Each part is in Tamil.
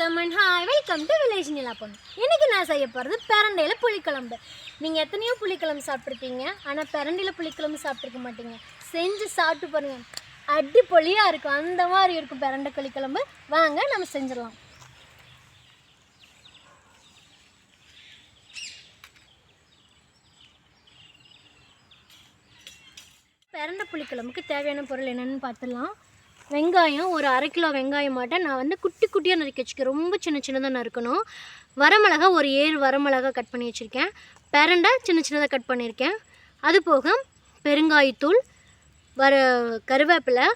வணக்கம் and hi welcome to village Nila பொண்ணு இன்றைக்கி நான் செய்ய போகிறது பெரண்டையில் புளிக்குழம்பு. நீங்கள் எத்தனையோ புளிக்குழம்பு சாப்பிட்ருப்பீங்க ஆனால் பெரண்டையில் புளிக்குழம்பு சாப்பிட்ருக்க மாட்டீங்க. செஞ்சு சாப்பிட்டு பாருங்கள் அடிப்பொலியாக இருக்கும். அந்த மாதிரி இருக்கும் பெரண்டை புளிக்குழம்பு. வாங்க நம்ம செஞ்சிடலாம். பெரண்டை புளிக்குழம்புக்கு தேவையான பொருள் என்னென்னு பார்த்துடலாம். வெங்காயம் ஒரு அரை கிலோ வெங்காயம் மாட்டேன் நான் வந்து குட்டி குட்டியாக நறுக்கி வச்சுருக்கேன் ரொம்ப சின்ன சின்னதாக நறுக்கணும். வரமிளகா ஒரு ஏழு வரமிளகா கட் பண்ணி வச்சுருக்கேன். பெரண்டை சின்ன சின்னதாக கட் பண்ணியிருக்கேன். அது போக பெருங்காயத்தூள் வர கருவேப்பிலை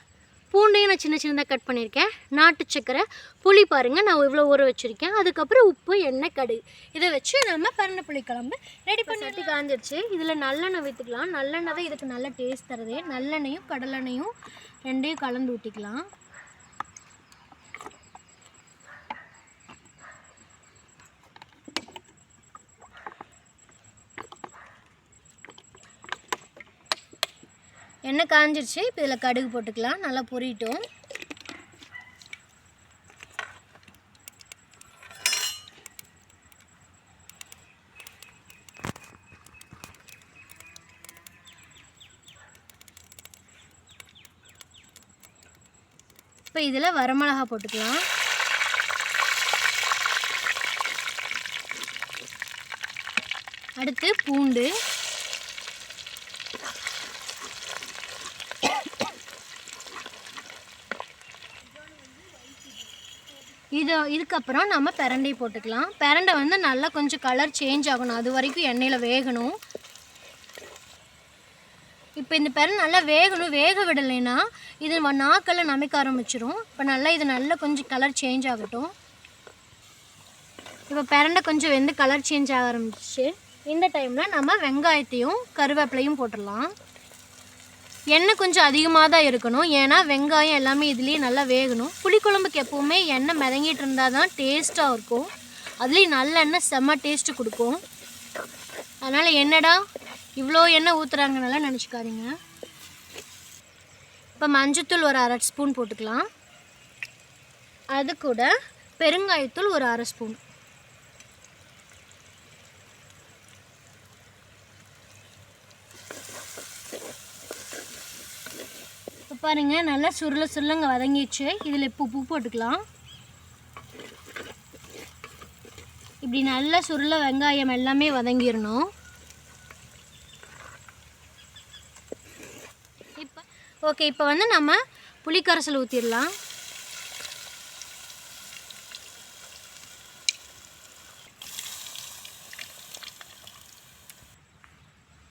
பூண்டையும் நான் சின்ன சின்னதாக கட் பண்ணியிருக்கேன். நாட்டு சக்கரை புளி பாருங்கள் நான் இவ்வளோ ஊற வச்சுருக்கேன். அதுக்கப்புறம் உப்பு எண்ணெய் கடுகு. இதை வச்சு நம்ம பரண்ட புளி குழம்பு ரெடி பண்ணிட்டு காஞ்சிருச்சு. இதில் நல்லெண்ணெய் ஊற்றிக்கலாம் நல்லெண்ணெய் தான் இதுக்கு நல்ல டேஸ்ட் தருது. நல்லெண்ணெயும் கடலெண்ணெயும் ரெண்டையும் கலந்து ஊற்றிக்கலாம் எண்ணெய் காஞ்சிருச்சு இப்போ இதில் கடுகு போட்டுக்கலாம். நல்லா பொரியட்டும் இப்போ இதில் வரமிளகா போட்டுக்கலாம். அடுத்து பூண்டு. இது இதுக்கப்புறம் நம்ம பிரண்டை போட்டுக்கலாம். பிரண்டை வந்து நல்லா கொஞ்சம் கலர் சேஞ்ச் ஆகணும். அது வரைக்கும் எண்ணெயில் வேகணும். இப்போ இந்த பிரண்டை நல்லா வேகணும் வேக விடலைன்னா இது நாக்கெல்லாம் நமைக்க ஆரம்பிச்சிடும் இப்போ நல்லா இது நல்லா கொஞ்சம் கலர் சேஞ்ச் ஆகட்டும். இப்போ பெரண்டை கொஞ்சம் வெந்து கலர் சேஞ்ச் ஆக ஆரம்பிச்சு இந்த டைமில் நம்ம வெங்காயத்தையும் கருவேப்பிலையும் போட்டுடலாம். எண்ணெய் கொஞ்சம் அதிகமாக தான் இருக்கணும். ஏன்னா வெங்காயம் எல்லாமே இதுலேயே நல்லா வேகணும். புளிக்குழம்புக்கு எப்போவுமே எண்ணெய் மிதங்கிட்டு இருந்தால் தான் டேஸ்ட்டாக இருக்கும். அதுலேயும் நல்லெண்ணெய் செம்ம டேஸ்ட்டு கொடுக்கும். அதனால் என்னடா? இவ்வளோ எண்ணெய் ஊற்றுறாங்கனால நினச்சிக்காதீங்க. இப்போ மஞ்சத்தூள் ஒரு அரை ஸ்பூன் போட்டுக்கலாம். அது கூட பெருங்காயத்தூள் ஒரு அரை ஸ்பூன். இப்போ பாருங்க நல்லா சுருள சுருளங்க வதங்கிடுச்சு. இதில் இப்போ உப்பு போட்டுக்கலாம். இப்படி நல்லா சுருள வெங்காயம் எல்லாமே வதங்கிடணும் இப்போ ஓகே இப்போ வந்து நம்ம புளிக்கரைசல் ஊற்றிடலாம்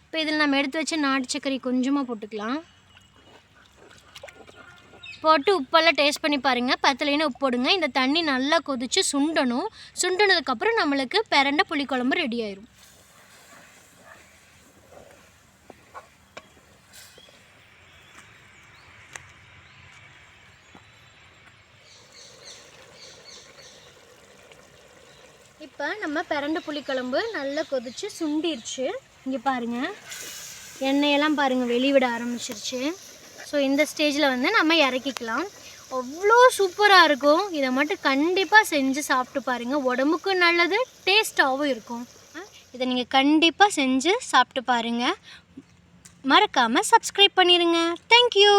இப்போ இதில் நம்ம எடுத்து வச்ச நாட்டு சர்க்கரை கொஞ்சமாக போட்டுக்கலாம். போட்டு உப்பெல்லாம் டேஸ்ட் பண்ணி பாருங்கள் பத்தலைன்னு உப்பு போடுங்க. இந்த தண்ணி நல்லா கொதித்து சுண்டணும். சுண்டினதுக்கப்புறம் நம்மளுக்கு பிறண்ட புளிக்குழம்பு ரெடி ஆயிரும். இப்போ நம்ம பிரண்ட புளிக்குழம்பு நல்லா கொதித்து சுண்டிருச்சு. இங்கே பாருங்கள் எண்ணெயெல்லாம் பாருங்கள் வெளிவிட ஆரம்பிச்சிருச்சு. ஸோ இந்த ஸ்டேஜில் வந்து நம்ம இறக்கிக்கலாம். அவ்வளோ சூப்பராக இருக்கும். இதை மட்டும் கண்டிப்பாக செஞ்சு சாப்பிட்டு பாருங்கள் உடம்புக்கும் நல்லது டேஸ்ட்டாகவும் இருக்கும். இதை நீங்கள் கண்டிப்பாக செஞ்சு சாப்பிட்டு பாருங்கள் மறக்காமல் சப்ஸ்கிரைப் பண்ணிடுங்க தேங்க்யூ